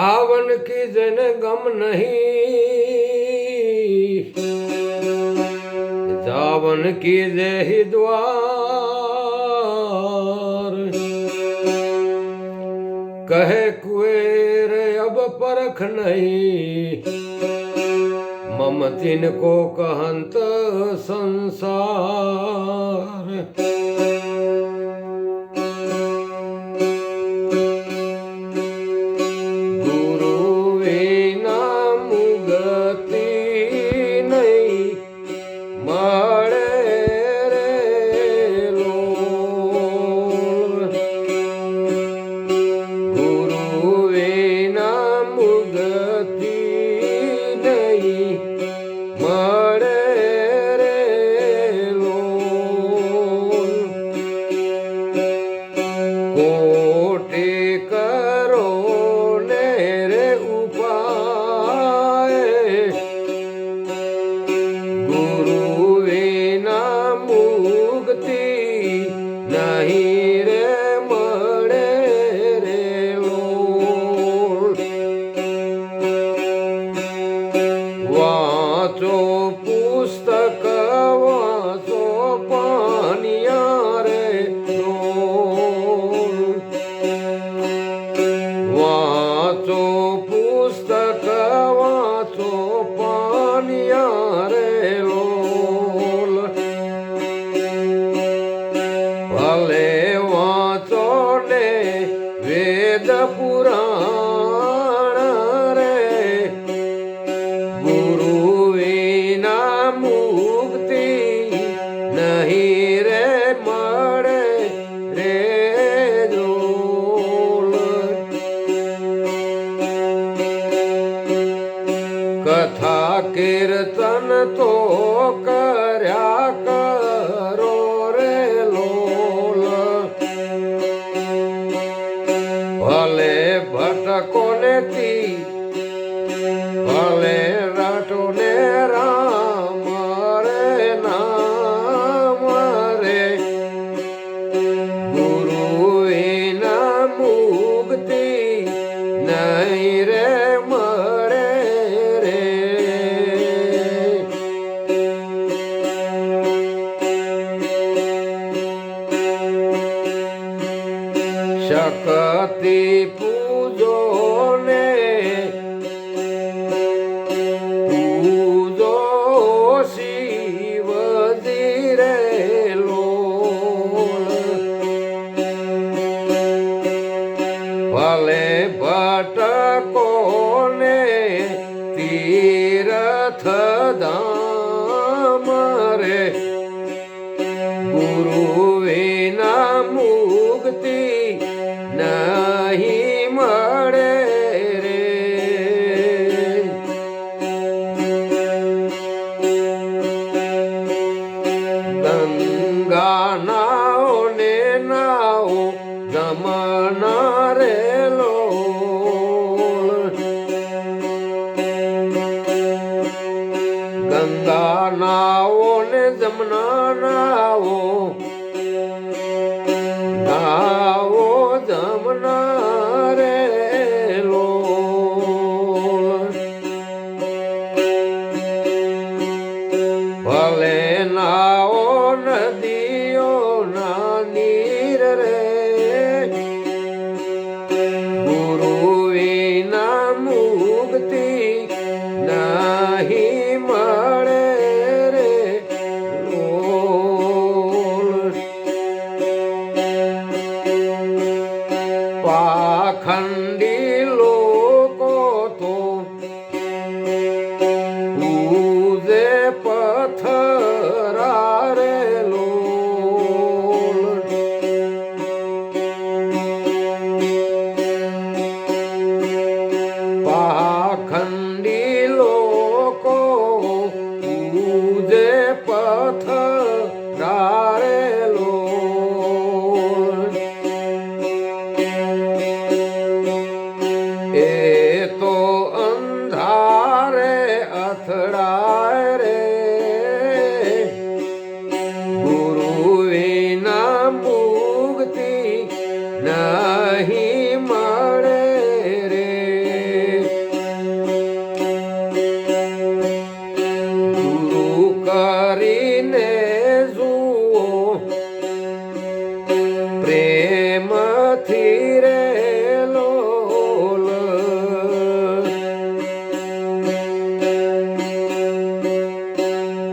आवन की जन गम नहीं जावन की जय द्वार कहे कुएर अब परख नहीं ममतिन को कहंत संसार મુક્તિ નહીં por amor. ભટકો ને તી ભલે રાટો ને રામ રે નામ રે ગુરુ વિના મુક્તિ નહીં રે મળે રે. શક્તિ પૂજો રે ગુરુ વિના મુક્તિ નહીં મળે રે. ગંગા નાઓ ને જમના નાઓ. નાઓ જમના રે લો. ભલે નાઓ નદીઓ તો અંધારે અથડાય રે કરીને જુઓ. પ્રેમથી રે લોલ.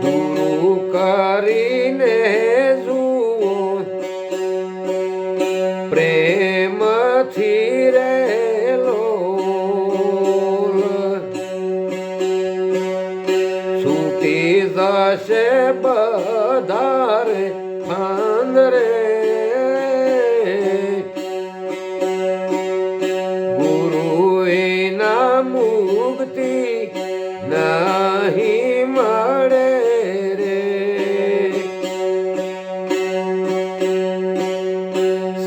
ગુરુ જશે બધારે આંદરે ગુરુ એના મુક્તિ નહીં મળે રે.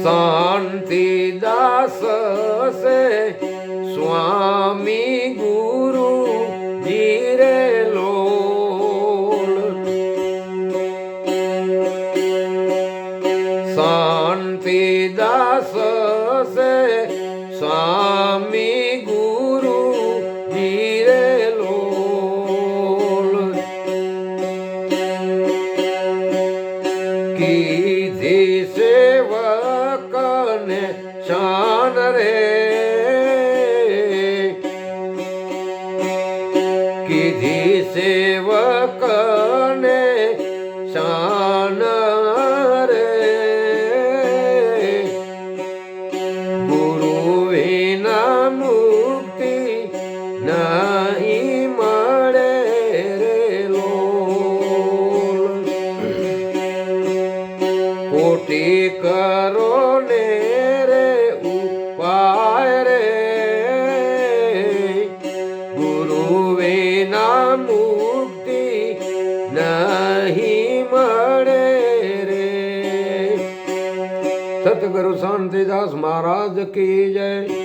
શાંતિ દાસ સે સ્વામી ગુરુ જીરે કીધી સેવકને શાન રે. ગુરુ વિના મુક્તિ નહીં મળે રે કોટી કરો ને રે. વિના મુક્તિ નહીં મળે રે. સતગુરુ શાંતિદાસ મહારાજ કી જય.